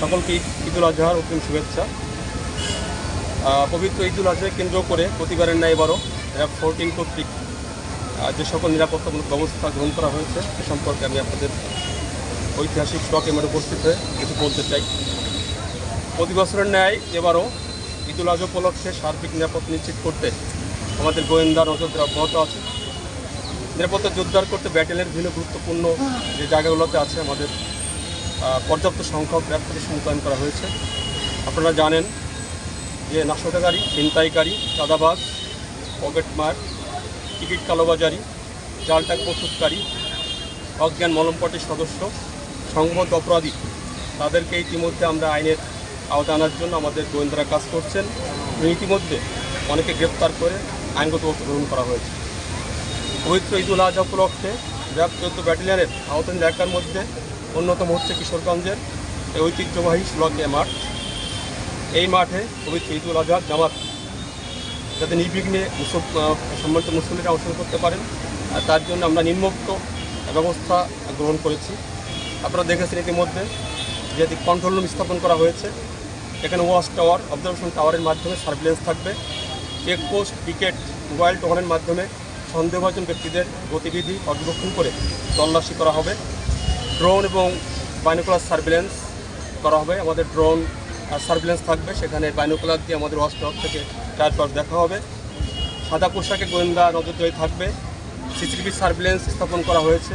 সকলকে ঈদ- ঈদুল আজহার অগ্রিম শুভেচ্ছা। পবিত্র ঈদুল আজহাকে কেন্দ্র করে প্রতিবারের ন্যায় এবারও র্যাব ফোরটিন কর্তৃক যে সকল নিরাপত্তামূলক ব্যবস্থা গ্রহণ করা হয়েছে, সে সম্পর্কে আমি আপনাদের ঐতিহাসিক স্টক এমারে উপস্থিত হয়ে কিছু বলতে চাই। প্রতি বছরের ন্যায় এবারও ঈদুল আজহা উপলক্ষে সার্বিক নিরাপত্তা নিশ্চিত করতে আমাদের গোয়েন্দা নজরদারি অব্যাহত আছে। নিরাপত্তা জোরদার করতে ব্যাটেলের বিভিন্ন গুরুত্বপূর্ণ যে জায়গাগুলোতে আছে আমাদের পর্যাপ্ত সংখ্যক র্যাব পুলিশ মোতায়েন করা হয়েছে। আপনারা জানেন যে নাশকতাকারী, ছিনতাইকারী, চাঁদাবাজ, পকেটমার, টিকিট কালোবাজারি জালটাক প্রস্তুতকারী, অজ্ঞান মলমপটের সদস্য সংবদ্ধ অপরাধী, তাদেরকে ইতিমধ্যে আমরা আইনের আওতা আনার জন্য আমাদের গোয়েন্দারা কাজ করছেন। ইতিমধ্যে অনেকে গ্রেপ্তার করে আইনগত গ্রহণ করা হয়েছে। পবিত্র ঈদুল আজহা উপলক্ষে র্যাব চোদ্দ ব্যাটালিয়নের আওতান এলাকার মধ্যে অন্যতম হচ্ছে কিশোরগঞ্জের ঐতিহ্যবাহী সুলগে মাঠ। এই মাঠে পবিত্র ঈদুল আজহার জামাত যাতে নির্বিঘ্নে সম্মানিত মুসলিমরা অংশগ্রহণ করতে পারেন। তার জন্য আমরা নিম্নোক্ত ব্যবস্থা গ্রহণ করেছি। আপনারা দেখেছেন ইতিমধ্যে যে কন্ট্রোল রুম স্থাপন করা হয়েছে। এখানে ওয়াশ টাওয়ার, অবজারভেশন টাওয়ারের মাধ্যমে সার্ভিলেন্স থাকবে। চেকপোস্ট টিকেট মোবাইল টোকনের মাধ্যমে সন্দেহভাজন ব্যক্তিদের গতিবিধি পর্যবেক্ষণ করে তল্লাশি করা হবে। ড্রোন এবং বাইনোকুলার সার্ভিলেন্স করা হবে। আমাদের ড্রোন সার্ভিলেন্স থাকবে। সেখানে বাইনোকুলার দিয়ে আমাদের টাওয়ার থেকে চারপাশ দেখা হবে। সাদা পোশাকে গোয়েন্দা নজরদারি থাকবে। সিসিটিভি সার্ভিলেন্স স্থাপন করা হয়েছে।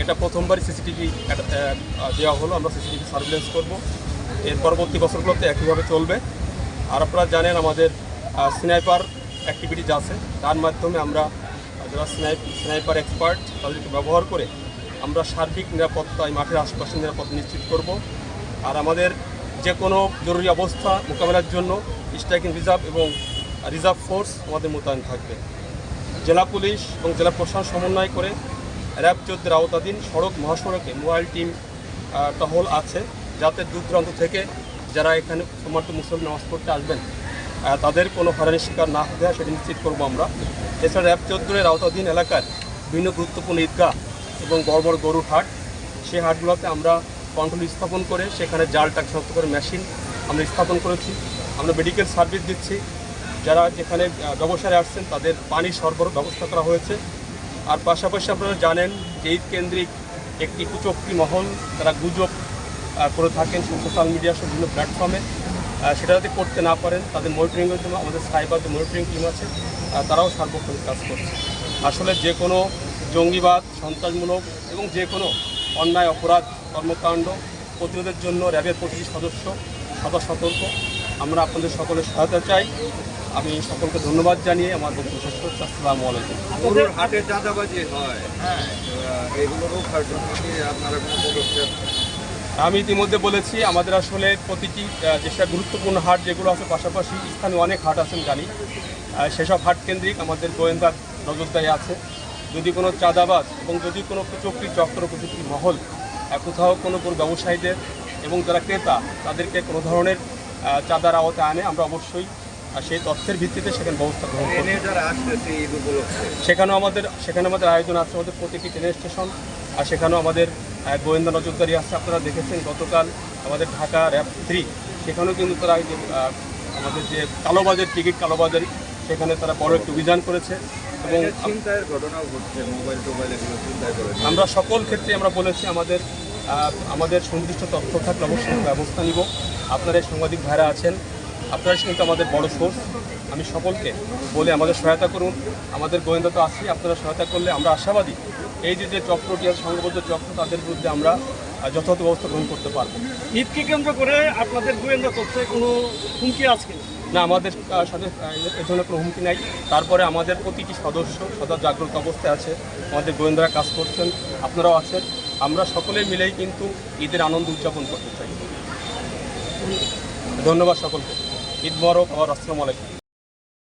এটা প্রথমবারই সিসিটিভি দেওয়া হলো। আমরা সিসিটিভি সার্ভিলেন্স করব। এর পরবর্তী বছরগুলোতে একইভাবে চলবে। আর আপনারা জানেন আমাদের স্নাইপার অ্যাক্টিভিটিজ আছে। তার মাধ্যমে আমরা, যারা স্নাইপ, স্নাইপার এক্সপার্ট তাদেরকে ব্যবহার করে আমরা সার্বিক নিরাপত্তা, এই মাঠের আশপাশের নিরাপত্তা নিশ্চিত করব। আর আমাদের যে কোনো জরুরি অবস্থা মোকাবেলার জন্য স্ট্রাইকিং রিজার্ভ এবং রিজার্ভ ফোর্স আমাদের মোতায়েন থাকবে। জেলা পুলিশ এবং জেলা প্রশাসন সমন্বয় করে র্যাব চোদ্দের আওতাধীন সড়ক মহাসড়কে মোবাইল টিম টহল আছে, যাতে দূর দূরান্ত থেকে যারা এখানে সমর্থ মুসলিম নামাজ পড়তে আসবেন তাদের কোনো হয়রানির শিকার না হতে সেটা নিশ্চিত করব আমরা। এছাড়া র্যাব চোদ্দের আওতাধীন এলাকার বিভিন্ন গুরুত্বপূর্ণ ঈদগাহ এবং বড় বড় গরুর হাট, সেই হাটগুলোতে আমরা কন্ট্রোল স্থাপন করে সেখানে জাল টাক শনাক্ত করে মেশিন আমরা স্থাপন করেছি। আমরা মেডিকেল সার্ভিস দিচ্ছি। যারা যেখানে ব্যবসায় আসছেন তাদের পানি সরবরাহ ব্যবস্থা করা হয়েছে। আর পাশাপাশি আপনারা জানেন যে ঈদ কেন্দ্রিক একটি কুচক্রি মহল, তারা গুজব করে থাকেন সোশ্যাল মিডিয়া সব বিভিন্ন প্ল্যাটফর্মে সেটা যাতে করতে না পারেন, তাদের মনিটরিংয়ের জন্য আমাদের সাইবার যে মনিটরিং টিম আছে তারাও সার্বক্ষণিক কাজ করছে। আসলে যে কোনো জঙ্গিবাদ সন্ত্রাসমূলক এবং যে কোনো অন্যায় অপরাধ কর্মকাণ্ড প্রতিরোধের জন্য র্যাবের প্রতিটি সদস্য সদা সতর্ক। আমরা আপনাদের সকলের সহায়তা চাই। আমি সকলকে ধন্যবাদ জানিয়ে আমার বক্তব্য শেষ করছি। আসসালামু আলাইকুম। গরুর হাটে চাঁদাবাজি হয়। হ্যাঁ। আমি ইতিমধ্যে বলেছি আমাদের আসলে প্রতিটি যেসব গুরুত্বপূর্ণ হাট যেগুলো আছে পাশাপাশি স্থানীয় অনেক হাট আছেন জানি সেসব হাট কেন্দ্রিক আমাদের গোয়েন্দার নজরদারি আছে। যদি কোনো চাঁদাবাজ এবং যদি কোনো চক্রি চক্র প্রযুক্তি মহল কোথাও কোনো কোনো ব্যবসায়ীদের এবং যারা ক্রেতা তাদেরকে কোনো ধরনের চাঁদার আওতায় আনে আমরা অবশ্যই সেই তথ্যের ভিত্তিতে সেখানে ব্যবস্থা গ্রহণ সেখানেও আমাদের সেখানে আমাদের আয়োজন আছে আমাদের প্রতিটি ট্রেন স্টেশন আর সেখানেও আমাদের গোয়েন্দা নজরদারি আছে। আপনারা দেখেছেন গতকাল আমাদের ঢাকা র্যাব থ্রি সেখানেও কিন্তু তারা আমাদের যে কালোবাজার টিকিট কালোবাজারি সেখানে তারা বড় একটি অভিযান করেছে এবং ঘটনাও ঘটছে মোবাইল টোবাইল এগুলো আমরা সকল ক্ষেত্রে আমরা বলেছি আমাদের আমাদের সুনির্দিষ্ট তথ্য থাকলে অবশ্যই ব্যবস্থা নিব। আপনারা এই সাংবাদিক ভাইরা আছেন আপনারা কিন্তু আমাদের বড় সোর্স। আমি সকলকে বলে আমাদের সহায়তা করুন। আমাদের গোয়েন্দা তো আছি আপনারা সহায়তা করলে আমরা আশাবাদী এই যে যে চক্রটি আছে সংঘবদ্ধ চক্র তাদের বিরুদ্ধে আমরা যথাযথ ব্যবস্থা গ্রহণ করতে পারব। ঈদকে কেন্দ্র করে আপনাদের গোয়েন্দা তথ্যে কোনো হুমকি আছে? না, আমাদের সাথে এর জন্য কোনো হুমকি নাই। তারপরে আমাদের প্রতিটি সদস্য সদা জাগ্রত অবস্থায় আছে। আমাদের গোয়েন্দারা কাজ করছেন, আপনারাও আছেন। আমরা সকলে মিলেই কিন্তু ঈদের আনন্দ উদযাপন করতে চাই। ধন্যবাদ সকলকে। ঈদ মরক আর আসসালামু আলাইকুম।